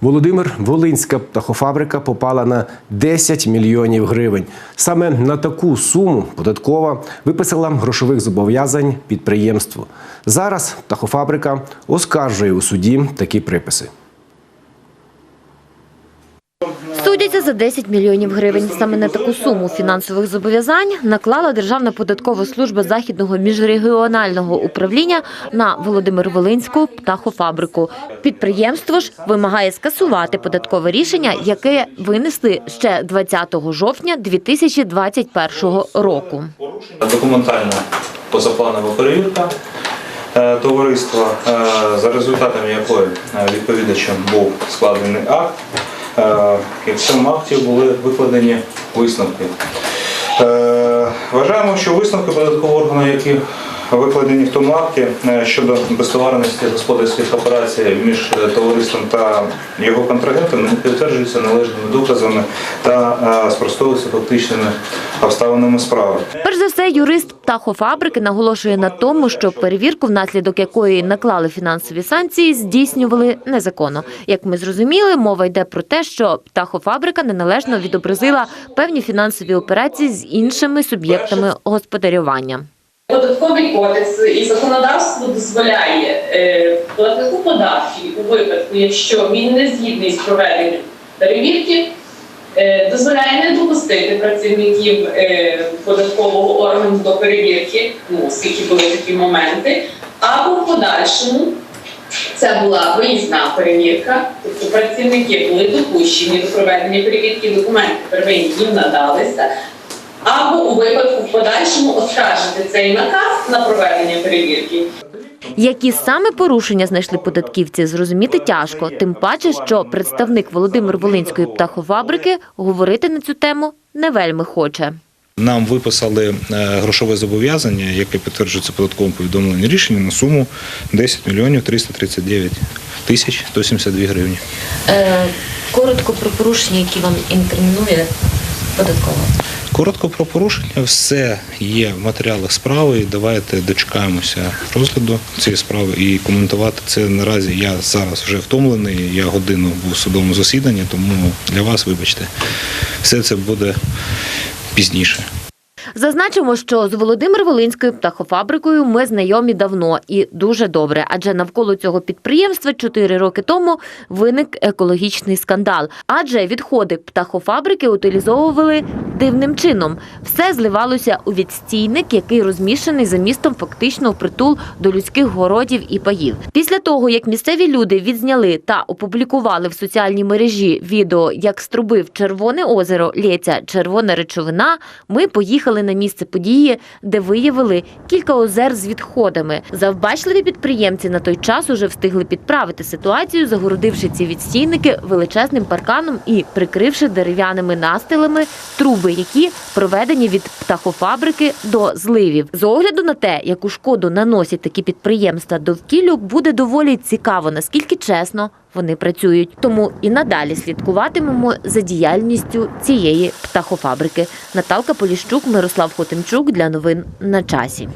Володимир Волинська птахофабрика попала на 10 мільйонів гривень. Саме на таку суму податкова виписала грошових зобов'язань підприємству. Зараз птахофабрика оскаржує у суді такі приписи. За 10 мільйонів гривень. Саме на таку суму фінансових зобов'язань наклала Державна податкова служба Західного міжрегіонального управління на Володимир-Волинську птахофабрику. Підприємство ж вимагає скасувати податкове рішення, яке винесли ще 20 жовтня 2021 року. Документальна позапланова перевірка е, товариства, е, за результатами якої е, відповідачем був складений акт. Е, І в цьому акті були викладені висновки. Е, Вважаємо, що висновки податкового органу, які викладені в тому акті е, щодо безтоварності господарських операцій між е, товариством та його контрагентами, не підтверджуються належними доказами та е, спростовуються фактичними обставинами справи. Перш за все, юрист птахофабрики наголошує на тому, що перевірку, внаслідок якої наклали фінансові санкції, здійснювали незаконно. Як ми зрозуміли, мова йде про те, що птахофабрика неналежно відобразила певні фінансові операції з іншими суб'єктами господарювання. Податковий кодекс і законодавство дозволяє е, платнику податків у випадку, якщо він не згідний з проведенням перевірки, е, дозволяє не допустити працівників е, податкового органу до перевірки, ну оскільки були такі моменти, або в подальшому. Це була виїзна перевірка, тобто працівники були допущені до проведення перевірки, документи первинні їм надалися, або у випадку в подальшому оскаржити цей наказ на проведення перевірки. Які саме порушення знайшли податківці, зрозуміти тяжко. Тим паче, що представник Володимир Волинської птахофабрики говорити на цю тему не вельми хоче. Нам виписали е, грошове зобов'язання, яке підтверджується податковим повідомленням рішення на суму 10 мільйонів 339 тисяч 172 гривні. Е, коротко про порушення, які вам інкримінує податкова. Коротко про порушення, все є в матеріалах справи. і Давайте дочекаємося розгляду цієї справи і коментувати це наразі. Я зараз вже втомлений. Я годину був у судовому засіданні, тому для вас, вибачте, все це буде пізніше. Зазначимо, що з Володимир Волинською птахофабрикою ми знайомі давно і дуже добре, адже навколо цього підприємства чотири роки тому виник екологічний скандал. Адже відходи птахофабрики утилізовували дивним чином. Все зливалося у відстійник, який розміщений за містом фактично впритул до людських городів і паїв. Після того, як місцеві люди відзняли та опублікували в соціальній мережі відео, як з труби в Червоне озеро лється червона речовина, ми поїхали на місце події, де виявили кілька озер з відходами. Завбачливі підприємці на той час уже встигли підправити ситуацію, загородивши ці відстійники величезним парканом і прикривши дерев'яними настилами труби, які проведені від птахофабрики до зливів. З огляду на те, яку шкоду наносять такі підприємства довкіллю, буде доволі цікаво, наскільки чесно вони працюють. Тому і надалі слідкуватимемо за діяльністю цієї птахофабрики. Наталка Поліщук, Мирослав Хотимчук для новин на часі.